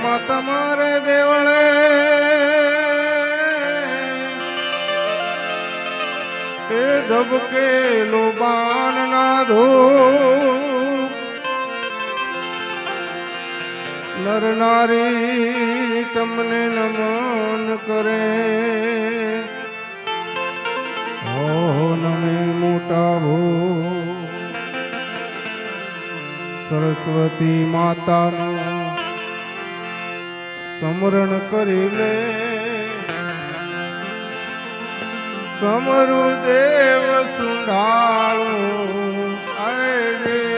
દેવળમાં તમારે દેવળે. એ ધબકેલો બાનના ના નર નારી તમને નમન કરે. હો નમે મોટા ભો સરસ્વતી માતાનું સમરણ કરી લે સમરુ દેવ સુંડાળો આય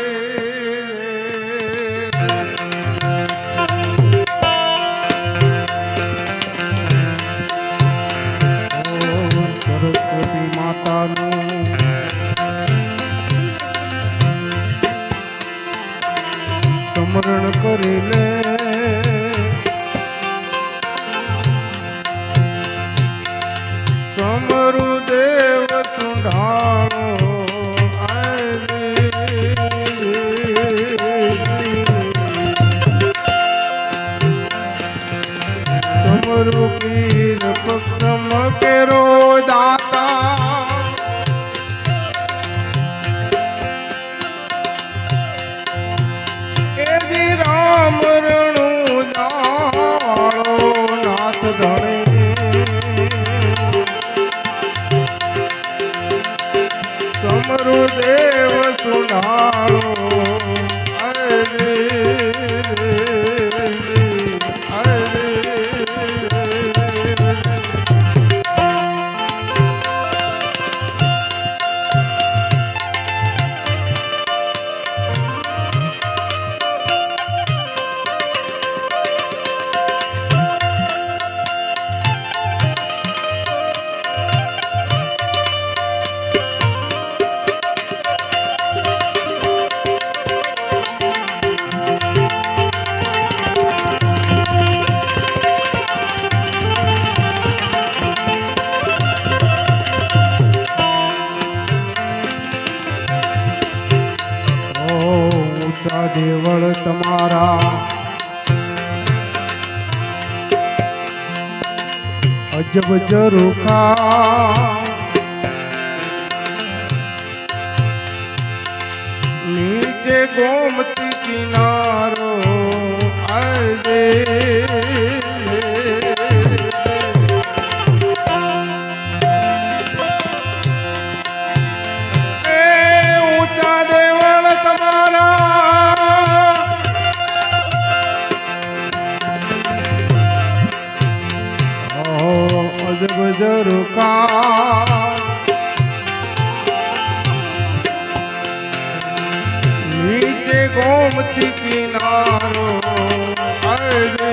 તમારા. અજબ જરૂખા. નીચે ગોમતી કિનારો અરે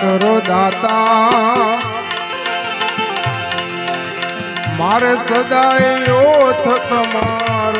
કરો દાતા મારે સદાય ઓથ તમારો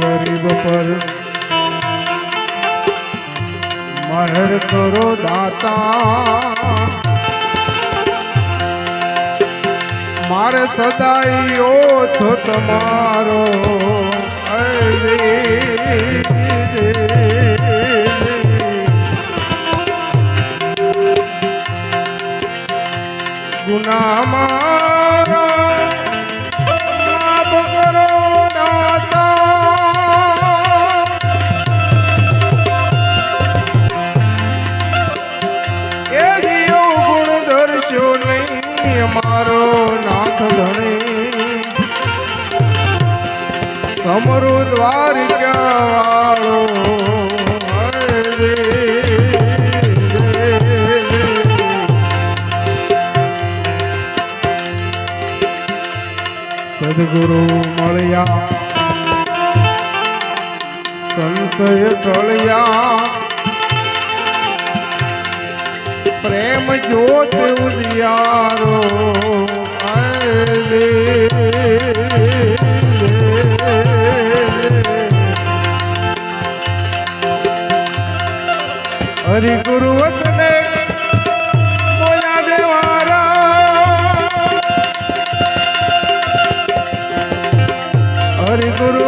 ગરીબ પર મહેર કરો દાતા મારે સદાઈ ઓછો તમારો. અરે નહીં અમારો નાથ ધણી. સમરુ દ્વારિકા વાળો સદગુરુ મળ્યા. સંશય ટળ્યા પ્રેમ જ્યોત ઉદિયારો હરિ ગુરુ વચને ગુરુ